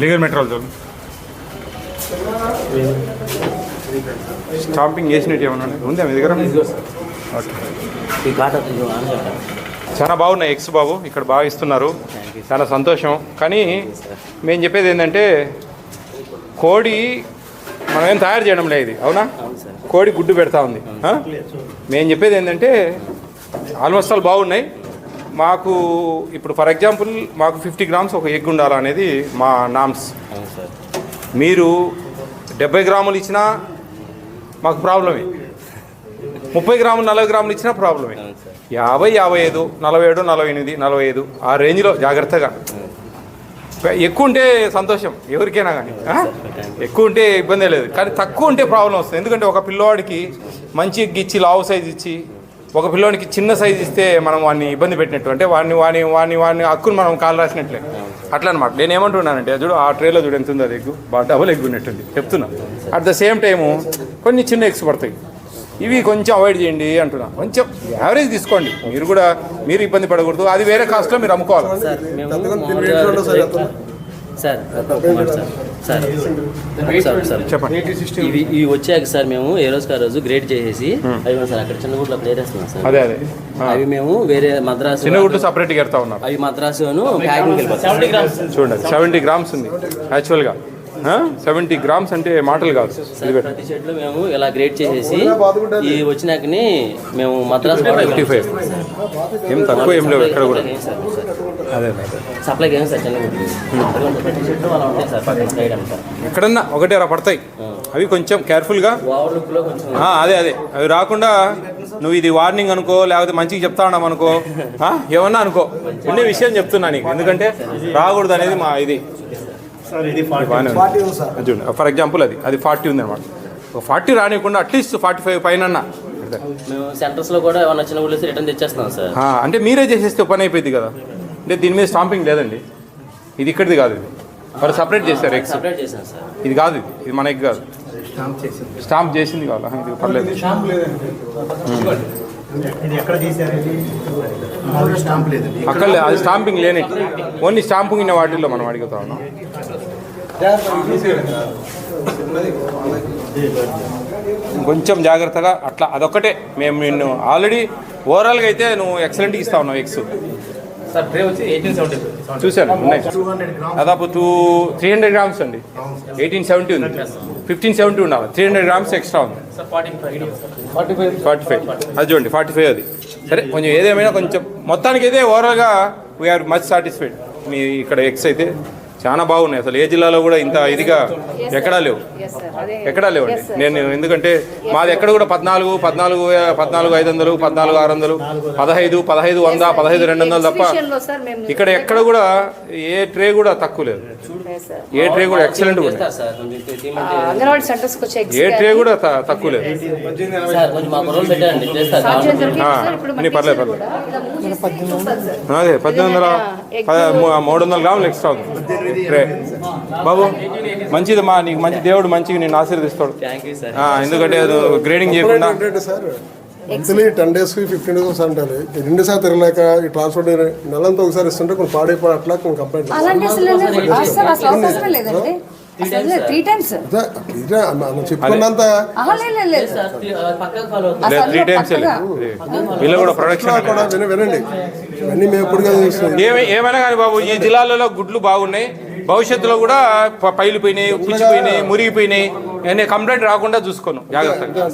Legal material చూడండి stamping చేసినట్టు ఏమన్నా? ఉందా మీ దగ్గర. చాలా బాగున్నాయి ఎక్స్ బాబు. ఇక్కడ బాగా ఇస్తున్నారు. చాలా సంతోషం. కానీ మేము చెప్పేది ఏంటంటే కోడి మనం ఏం తయారు చేయడం లేదు అవునా? కోడి గుడ్డు పెడతా ఉంది? మేము చెప్పేది ఏంటంటే ఆల్మోస్ట్ ఆల్ బాగున్నాయి. మాకు ఇప్పుడు ఫర్ ఎగ్జాంపుల్ మాకు ఫిఫ్టీ గ్రామ్స్ ఒక ఎగ్ ఉండాలా అనేది మా నామ్స్. మీరు డెబ్బై గ్రాములు ఇచ్చినా మాకు ప్రాబ్లమే. ముప్పై గ్రాములు నలభై గ్రాములు ఇచ్చినా ప్రాబ్లమే. యాభై యాభై ఐదు నలభై ఏడు నలభై ఎనిమిది నలభై ఐదు ఆ రేంజ్లో జాగ్రత్తగా. ఎక్కువ ఉంటే సంతోషం ఎవరికైనా కానీ? ఎక్కువ ఉంటే ఇబ్బంది లేదు. కానీ తక్కువ ఉంటే ప్రాబ్లం వస్తుంది. ఎందుకంటే ఒక పిల్లవాడికి మంచి ఎగ్ ఇచ్చి లావు సైజ్ ఇచ్చి ఒక పిల్లవాడికి చిన్న సైజ్ ఇస్తే మనం వాడిని ఇబ్బంది పెట్టినట్టు అంటే వాడిని వాడిని వాడిని వాడిని హక్కును మనం కాలు రాసినట్లే. అట్లా అనమాట నేను ఏమంటున్నానంటే చూడు ఆ ట్రేలో చూడు ఎంత ఉంది అది ఎగ్గు. బాగా డబుల్ ఎగ్ ఉన్నట్టుంది. చెప్తున్నా. అట్ ద సేమ్ టైము కొన్ని చిన్న ఎగ్స్ పడతాయి. ఇవి కొంచెం అవాయిడ్ చేయండి అంటున్నా. కొంచెం యావరేజ్ తీసుకోండి. మీరు కూడా మీరు ఇబ్బంది పడకూడదు. అది వేరే కాస్ట్లో మీరు అమ్ముకోవాలి. సార్. సార్ చెప్పండి. ఇవి ఇవి వచ్చాక సార్ మేము ఏ రోజుకి ఆ రోజు గ్రేడ్ చేసేసి అవి సార్ అక్కడ చిన్న గుడ్లు అక్కడ వేరేస్తున్నాం సార్. అదే అదే. ఆ. అవి మేము వేరే మద్రాసు చిన్న గుడ్డు సపరేట్గా ఎడతా ఉన్నారు. అవి మద్రాసును ప్యాకింగ్ చూడండి సెవెంటీ గ్రామ్స్ ఉంది యాక్చువల్గా సెవెంటీ గ్రామ్స్ అంటే మాటలు కాదు. ప్రతి షర్ట్లో మేము ఇలా గ్రేడ్ చేసేసి ఈ వచ్చినాకని మేము మద్రాసు ఫిఫ్టీ ఫైవ్. ఏం తక్కువ ఏం లేవు ఎక్కడ కూడా. అదే సప్లైకి ఏం సార్ చిన్న గుడ్లు? అదిగోండి, ప్రతి షర్ట్లో అలా ఉంటాయి సార్ పక్కన సైడ్ అంతా. ఎక్కడన్నా ఒకటి అలా పడతాయి. అవి కొంచెం కేర్ఫుల్గా అదే అదే. అవి రాకుండా నువ్వు ఇది వార్నింగ్ అనుకో లేకపోతే మంచిగా చెప్తా ఉన్నాం అనుకో ఆ, ఏమన్నా అనుకో. ఉండే విషయం చెప్తున్నా నీకు. ఎందుకంటే రాకూడదు అనేది మా ఇది. ఫార్టీ చూడండి ఫర్ ఎగ్జాంపుల్ అది. అది ఫార్టీ ఉంది అనమాట ఒక ఫార్టీ రానివ్వకుండా అట్లీస్ట్ ఫార్టీ ఫైవ్ పైన మేము కూడా ఏమన్నా చిన్న గుడ్లు రిటర్న్ తెచ్చేస్తున్నాం సార్. అంటే మీరే చేసేస్తే పని అయిపోయింది కదా. అంటే దీని మీద స్టాంపింగ్ లేదండి. ఇది ఇక్కడిది కాదు ఇది. వాళ్ళు సపరేట్ చేశారు ఎగ్స్. సపరేట్ చేశాను సార్. ఇది కాదు ఇది. ఇది మన ఎగ్ కాదు. స్టాంప్ చేసింది. కావాలా? ఇది పర్లేదు. అక్కడ అది స్టాంపింగ్ లేని ఓన్లీ స్టాంపింగ్ ఉన్న వాటిల్లో మనం అడుగుతా ఉన్నాం. కొంచెం జాగ్రత్తగా అట్లా అదొక్కటే. మేము నిన్ను ఆల్రెడీ ఓవరాల్గా అయితే నువ్వు ఎక్సలెంట్గా ఇస్తా ఉన్నావు సెవెంటీ చూశాను. ఉన్నాయి దాదాపు టూ త్రీ హండ్రెడ్ గ్రామ్స్ అండి. ఎయిటీన్ సెవెంటీ ఉంది. ఫిఫ్టీన్ సెవెంటీ ఉండాలి. త్రీ హండ్రెడ్ గ్రామ్స్ ఎక్స్ట్రా ఉంది. సార్ ఫార్టీ ఫైవ్ అది చూడండి ఫార్టీ ఫైవ్ అది. సరే కొంచెం ఏదేమైనా కొంచెం మొత్తానికి అయితే ఓవరాల్గా వీఆర్ మచ్ సాటిస్ఫైడ్ మీ ఇక్కడ ఎగ్స్ అయితే. చాలా బాగున్నాయి. అసలు ఏ జిల్లాలో కూడా ఇంత ఇదిగా ఎక్కడా లేవు. ఎక్కడా లేవండి. నేను ఎందుకంటే మాది ఎక్కడ కూడా పద్నాలుగు పద్నాలుగు పద్నాలుగు ఐదు వందలు పద్నాలుగు ఆరు వందలు పదహైదు పదహైదు వంద పదహైదు రెండు వందలు తప్ప ఇక్కడ ఎక్కడ కూడా ఏ ట్రే కూడా తక్కువ లేదు. Yes, sir. ఏ ట్రే కూడా ఎక్సలెంట్ కూడా ఏ ట్రే కూడా తక్కువ లేదు. పర్లేదు, పర్లేదు. అదే పద్దెనిమిది వందల మూడు వందల గ్రాములు ఎక్స్ట్రా అవుతుంది. బాబు మంచిది మా నీకు మంచి దేవుడు మంచిగా నేను ఆశీర్దిస్తాడు ఎందుకంటే అది గ్రేడింగ్ చేయకుండా మంత్లీ టెన్ డేస్కి ఫిఫ్టీన్ డేస్ అంటారు ఈ రెండు సార్లు తిరగలేక ఈ ట్రాన్స్పోర్ట్ నెలంతా ఒకసారి ఇస్తుంటే కొన్ని పాడైపోయి అట్లా కొన్ని కంప్లైంట్ త్రీ టైమ్స్ చెప్పుకున్నంత వినండి. ఇవన్నీ మేము ఎప్పుడు ఏమైనా కానీ బాబు ఈ జిల్లాలలో గుడ్లు బాగున్నాయి. భవిష్యత్తులో కూడా ప- పైలిపోయినాయి పుచ్చిపోయినాయి మురిగిపోయినాయి. అనే కంప్లైంట్ రాకుండా చూసుకోను. జాగ్రత్తగా.